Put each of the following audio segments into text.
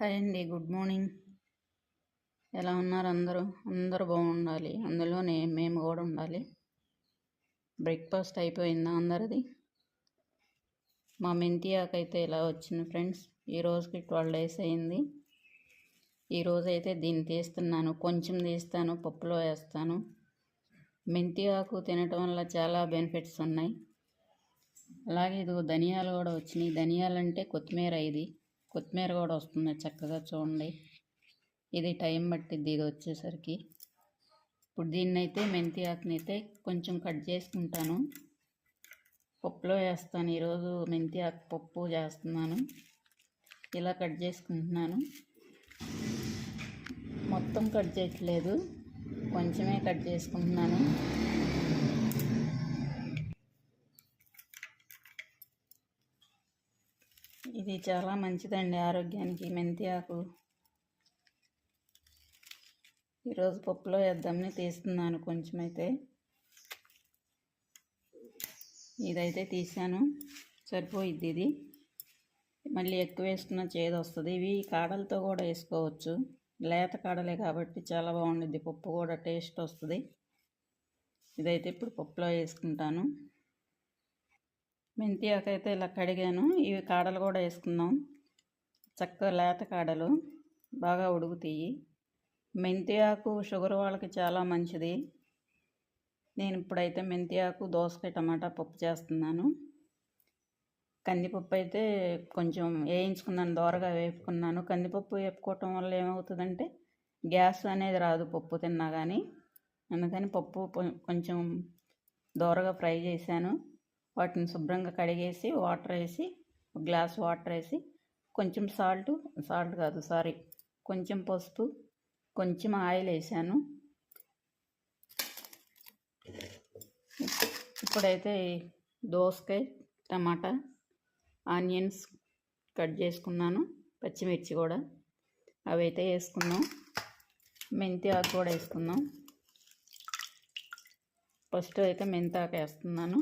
Hi అండి good morning. ఎలా ఉన్నారు అందరూ? అందరూ బాగుండాలి. అందులోనే మేము కూడా ఉండాలి. బ్రేక్ఫాస్ట్ అయిపోయిందా అందరిది? మా మెంతి ఇలా వచ్చింది ఫ్రెండ్స్? ఈ రోజుకి ట్వెల్వ్ డేస్ అయింది. ఈరోజు అయితే దీన్ని తీస్తున్నాను. కొంచెం తీస్తాను పప్పులో వేస్తాను. మెంతి ఆకు తినటం వల్ల చాలా బెనిఫిట్స్ ఉన్నాయి. అలాగే ఇదిగో ధనియాలు కూడా వచ్చినాయి. ధనియాలు అంటే కొత్తిమీర ఇది. కొత్తిమీర కూడా వస్తుంది చక్కగా చూడండి. ఇది టైం పట్టిద్ది ఇది వచ్చేసరికి. ఇప్పుడు దీన్ని అయితే మెంతి ఆకుని అయితే కొంచెం కట్ చేసుకుంటాను. పప్పులో వేస్తాను. ఈరోజు మెంతి ఆకు పప్పు చేస్తున్నాను. ఇలా కట్ చేసుకుంటున్నాను. మొత్తం కట్ చేయట్లేదు. కొంచెమే కట్ చేసుకుంటున్నాను. ఇది చాలా మంచిదండి ఆరోగ్యానికి మెంతి ఆకు. ఈరోజు పప్పులో వేద్దామని తీస్తున్నాను కొంచెం అయితే ఇదైతే తీసాను సరిపోయిద్ది ఇది. మళ్ళీ ఎక్కువ వేసుకున్న చేదు వస్తుంది. ఇవి కాడలతో కూడా వేసుకోవచ్చు. లేత కాడలే కాబట్టి చాలా బాగుంటుంది పప్పు కూడా టేస్ట్ వస్తుంది. ఇదైతే ఇప్పుడు పప్పులో వేసుకుంటాను. మెంతి ఆకు అయితే ఇలా కడిగాను. ఇవి కాడలు కూడా వేసుకుందాం. చక్కగా లేత కాడలు బాగా ఉడుకుతాయి. మెంతి ఆకు షుగర్ వాళ్ళకి చాలా మంచిది. నేను ఇప్పుడైతే మెంతి ఆకు దోసకాయ టమాటా పప్పు చేస్తున్నాను. కందిపప్పు అయితే కొంచెం వేయించుకున్నాను దోరగా వేపుకున్నాను. కందిపప్పు వేపుకోవటం వల్ల ఏమవుతుందంటే గ్యాస్ అనేది రాదు పప్పు తిన్నా కానీ అందుకని పప్పు కొంచెం దోరగా ఫ్రై చేశాను. వాటిని శుభ్రంగా కడిగేసి వాటర్ వేసి ఒక గ్లాస్ వాటర్ వేసి కొంచెం సాల్ట్ సాల్ట్ కాదు సారీ కొంచెం పసుపు కొంచెం ఆయిల్ వేసాను. ఇప్పుడైతే దోసకాయ టమాటా ఆనియన్స్ కట్ చేసుకున్నాను పచ్చిమిర్చి కూడా. అవి అయితే వేసుకున్నాం. మెంతి ఆకు కూడా వేసుకుందాం ఫస్ట్ అయితే మెంతాకు వేస్తున్నాను.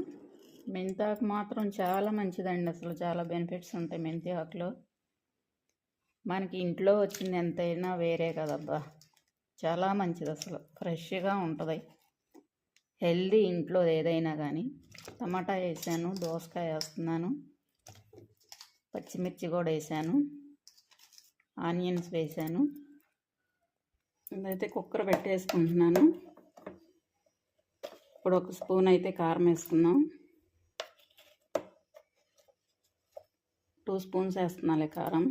మెంతి ఆకు మాత్రం చాలా మంచిదండి అసలు. చాలా బెనిఫిట్స్ ఉంటాయి మెంతి ఆకులో. మనకి ఇంట్లో వచ్చింది ఎంతైనా వేరే కదబ్బా. చాలా మంచిది అసలు. ఫ్రెష్గా ఉంటుంది. హెల్దీ ఇంట్లో ఏదైనా కానీ టమాటా వేసాను దోసకాయ వేస్తున్నాను పచ్చిమిర్చి కూడా వేసాను ఆనియన్స్ వేసాను. ఇదైతే కుక్కర్ పెట్టేసుకుంటున్నాను. ఇప్పుడు ఒక స్పూన్ అయితే కారం వేసుకుందాం టూ స్పూన్స్ వేస్తున్నాలే కారం.